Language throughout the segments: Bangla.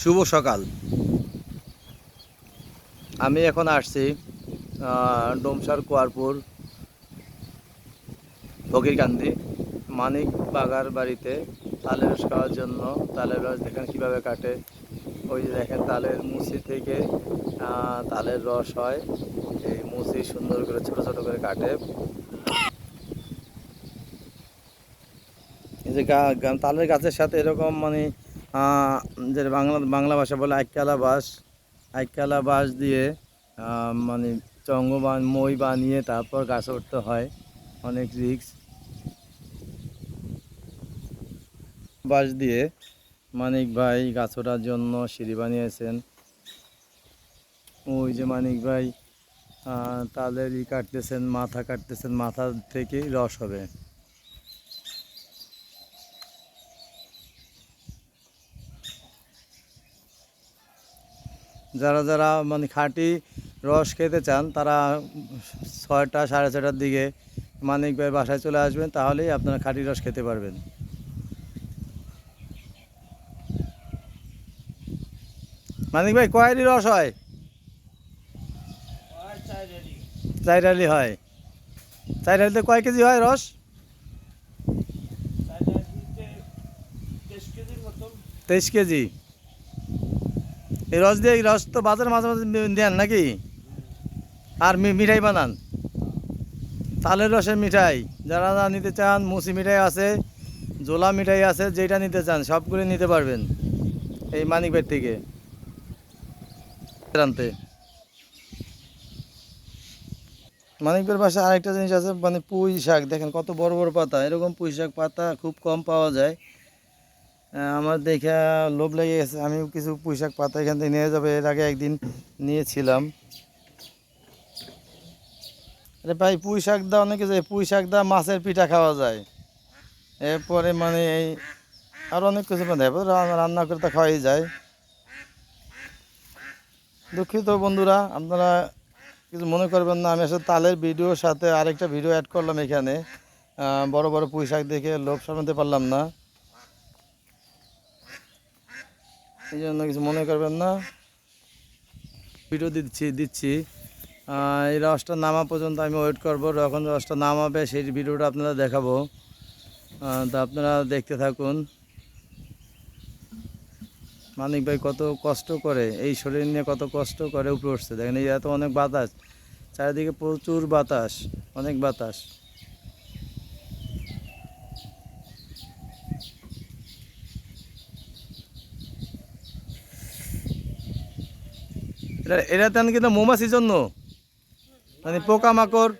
শুভ সকাল। আমি এখন আসছি ডোমসার কুয়ারপুর, ফকিরকান্দি, মানিক বাগার বাড়িতে তালের রস খাওয়ার জন্য। তালের রস দেখেন কীভাবে কাটে। ওই যে দেখেন তালের মুচি থেকে তালের রস হয়। এই মুচি সুন্দর করে, ছোট ছোট করে কাটে। এই যে তালের গাছের সাথে এরকম মানে যে বাংলা বাংলা ভাষা বলে আইকালা বাঁশ আইকালা বাঁশ দিয়ে মানে চঙ্গ বান মই বানিয়ে তারপর গাছে উঠতে হয় অনেক রিক্স বাঁশ দিয়ে মানিক ভাই গাছ ওঠার জন্য সিঁড়ি বানিয়েছেন। ওই যে মানিক ভাই আহ, তালের ই কাটতেছেন মাথা কাটতেছেন মাথা থেকেই রস হবে। যারা যারা মানে খাঁটি রস খেতে চান তারা ছয়টা সাড়ে ছটার দিকে মানিক ভাই বাসায় চলে আসবেন তাহলেই আপনারা খাঁটি রস খেতে পারবেন। মানিক ভাই কয়ারি রস হয়? চাইরালি হয়। চাইরালিতে কয় কেজি হয় রস? তেইশ কেজি। এই রস দিয়ে এই রস তো বাজারে মাঝে মাঝে দেন নাকি? আর মিঠাই বানান। তালের রসের মিঠাই। যারা যারা নিতে চান, মুসি মিঠাই আছে জোলা মিঠাই আছে যেটা নিতে চান, সবগুলো নিতে পারবেন এই মানিক ভাই থেকে। আনতে। মানিকবের বাসায় আরেকটা জিনিস আছে মানে পুঁই শাক। দেখেন কত বড় বড় পাতা। এরকম পুঁই শাক পাতা খুব কম পাওয়া যায়। আমার দেখে লোভ লেগে গেছে। আমি কিছু পুঁই শাক পাতা এখান থেকে নিয়ে যাবে। এর আগে একদিন নিয়েছিলাম। আরে ভাই পুঁই শাক দা অনেকে যায় পুঁই শাক দা মাছের পিঠা খাওয়া যায়। এরপরে মানে এই আর অনেক কিছু মানে রান্না- রান্না করে তো খাওয়াই যায়। দুঃখিত বন্ধুরা, আপনারা কিছু মনে করবেন না। আমি আসলে তালের ভিডিওর সাথে আরেকটা ভিডিও অ্যাড করলাম এখানে। বড় বড় পুঁই শাক দেখে লোভ সামলাতে পারলাম না। এই জন্য কিছু মনে করবেন না। ভিডিও দিচ্ছি দিচ্ছি। এই রসটা নামা পর্যন্ত আমি ওয়েট করব। যখন রসটা নামাবে, সেই ভিডিওটা আপনারা দেখাবো। তা আপনারা দেখতে থাকুন। মানিক ভাই কত কষ্ট করে, এই শরীর নিয়ে কত কষ্ট করে উপরে উঠছে। দেখেন, এই এত অনেক বাতাস। চারিদিকে প্রচুর বাতাস, অনেক বাতাস। এটা এটা তেন কিন্তু মৌমাছির জন্য। মানে পোকামাকড়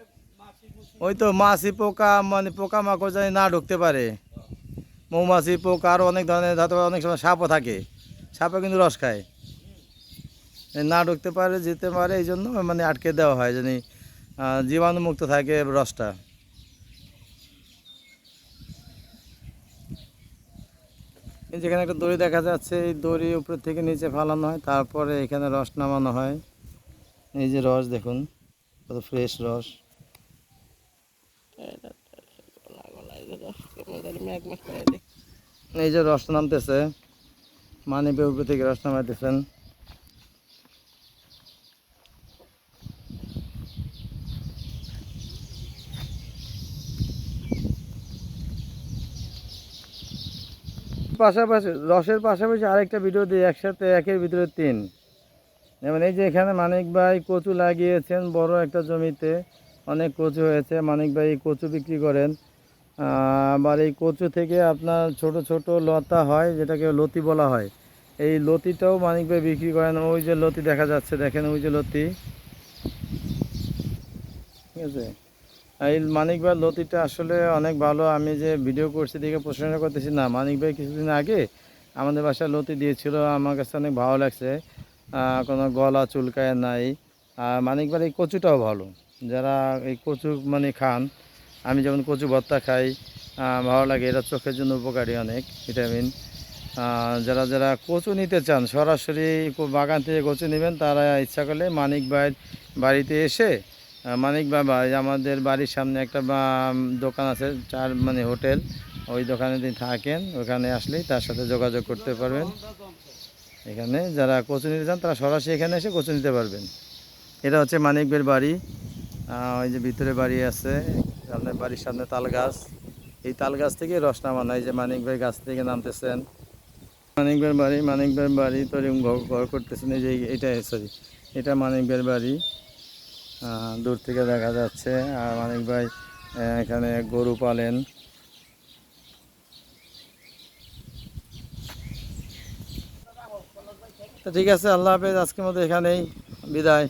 ওই তো মাছি পোকা মানে পোকামাকড় জানি না ঢুকতে পারে। মৌমাছি পোকা আরও অনেক ধরনের ধাতু অনেক সময় সাপও থাকে। সাপও কিন্তু রস খায়। না ঢুকতে পারে যেতে পারে এই জন্য মানে আটকে দেওয়া হয় আহ, জীবাণুমুক্ত থাকে রসটা। যেখানে একটা দড়ি দেখা যাচ্ছে, এই দড়ি উপর থেকে নিচে ফালানো হয়, তারপরে এখানে রস নামানো হয়। এই যে রস দেখুন, কত ফ্রেশ রস। এই যে রস নামতেছে মানিবে উপর থেকে রস নামাইতেছেন। পাশাপাশি, রসের পাশাপাশি আরেকটা ভিডিও দিই, একসাথে একের ভিতরে তিন। যেমন এই যে এখানে মানিক ভাই কচু লাগিয়েছেন, বড় একটা জমিতে অনেক কচু হয়েছে। মানিক ভাই কচু বিক্রি করেন। আবার এই কচু থেকে আপনার ছোট ছোট লতা হয়, যেটাকে লতি বলা হয়। এই লতিটাও মানিক ভাই বিক্রি করেন। ওই যে লতি দেখা যাচ্ছে, দেখেন ওই যে লতি। ঠিক আছে? এই মানিক ভাই লতিটা আসলে অনেক ভালো। আমি যে ভিডিও করছি দেখে প্রশংসা করতেছি না। মানিক ভাই কিছুদিন আগে আমাদের বাসায় লতি দিয়েছিল। আমার কাছে অনেক ভালো লাগছে। কোনো গলা চুলকায় নাই। আর মানিক ভাই এই কচুটাও ভালো। যারা এই কচু মানে খান, আমি যেমন কচু ভর্তা খাই ভালো লাগে। এটা চোখের জন্য উপকারী অনেক ভিটামিন যারা যারা কচু নিতে চান, সরাসরি বাগান থেকে কচু নেবেন, তারা ইচ্ছা করলে মানিক ভাইয়ের বাড়িতে এসে মানিক বাবা আমাদের বাড়ির সামনে একটা দোকান আছে, চার মানে হোটেল। ওই দোকানে তিনি থাকেন, ওখানে আসলেই তার সাথে যোগাযোগ করতে পারবেন। এখানে যারা কচু নিতে চান, তারা সরাসরি এখানে এসে কচু নিতে পারবেন। এটা হচ্ছে মানিকবের বাড়ি। ওই যে ভিতরে বাড়ি আছে আপনার বাড়ির সামনে তাল গাছ এই তাল গাছ থেকে রস নামানো এই যে মানিক ভাই গাছ থেকে নামতেছেন। মানিক ভাইয়ের বাড়ি মানিক ভাইয়ের বাড়ি তৈরি ঘর করতেছেন, এই যে এটা সরি এটা মানিক ভাইয়ের বাড়ি। দূর থেকে দেখা যাচ্ছে। আর মানিক ভাই এখানে গরু পালেন। ঠিক আছে, আল্লাহ হাফেজ, আজকের মতো এখানেই। বিদায়।